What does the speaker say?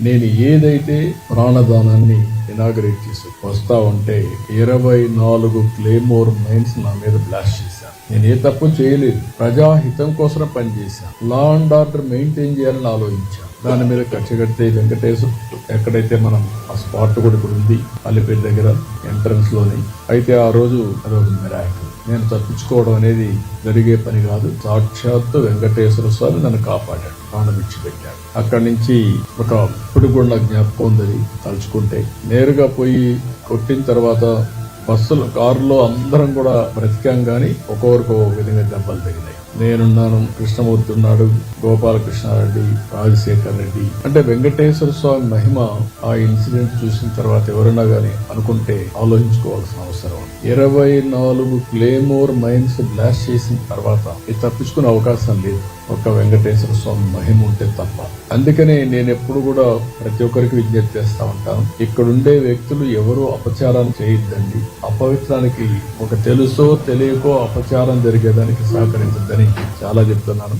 నేను ఏదైతే ప్రాణదానాన్ని ఇనాగరేట్ చేసి వస్తా ఉంటే ఇరవై నాలుగు క్లేమోర్ మైన్స్ నా మీద బ్లాస్ట్ చేశాను నేను ఏ తప్పు చేయలేదు. ప్రజాహితం కోసం పనిచేశాను లా అండ్ ఆర్డర్ మెయింటైన్ చేయాలని ఆలోచించాను దాని మీద ఖర్చు కడితే వెంకటేశ్వర ఎక్కడైతే మనం ఆ స్పాట్ కూడా ఇప్పుడు ఉంది అల్లిపేట దగ్గర ఎంట్రన్స్లోని. అయితే ఆ రోజు అదొక మిరాక్ నేను తప్పించుకోవడం అనేది జరిగే పని కాదు. సాక్షాత్తు వెంకటేశ్వర స్వామి నన్ను కాపాడాడు ప్రాణం విడిచిపెట్టాడు. అక్కడి నుంచి ఒక ఇప్పుడు కూడా జ్ఞాపకం ఉందని తలుచుకుంటే. నేరుగా పోయి కొట్టిన తర్వాత బస్సులు కారులో అందరం కూడా బ్రతికాం కానీ ఒక్కొక్కరికి ఒక విధంగా దెబ్బలు తగిలాయి. నేనున్నాను కృష్ణమూర్తి ఉన్నాడు గోపాలకృష్ణారెడ్డి రాజశేఖర్ రెడ్డి అంటే వెంకటేశ్వర స్వామి మహిమ ఆ ఇన్సిడెంట్ చూసిన తర్వాత ఎవరైనా గానీ అనుకుంటే ఆలోచించుకోవాల్సిన అవసరం. ఇరవై నాలుగు క్లేమోర్ మైన్స్ బ్లాస్ట్ చేసిన తర్వాత ఇది తప్పించుకునే అవకాశం లేదు. ఒక వెంకటేశ్వర స్వామి మహిమ ఉంటే తప్ప. అందుకనే నేను ఎప్పుడు కూడా ప్రతి ఒక్కరికి విజ్ఞప్తి చేస్తా ఉంటాను. ఇక్కడుండే వ్యక్తులు ఎవరు అపచారం చేయొద్దండి. అపవిత్రానికి ఒక తెలుసో తెలియకో అపచారం జరిగేదానికి సహకరించద్దని చాలా చెప్తున్నాను.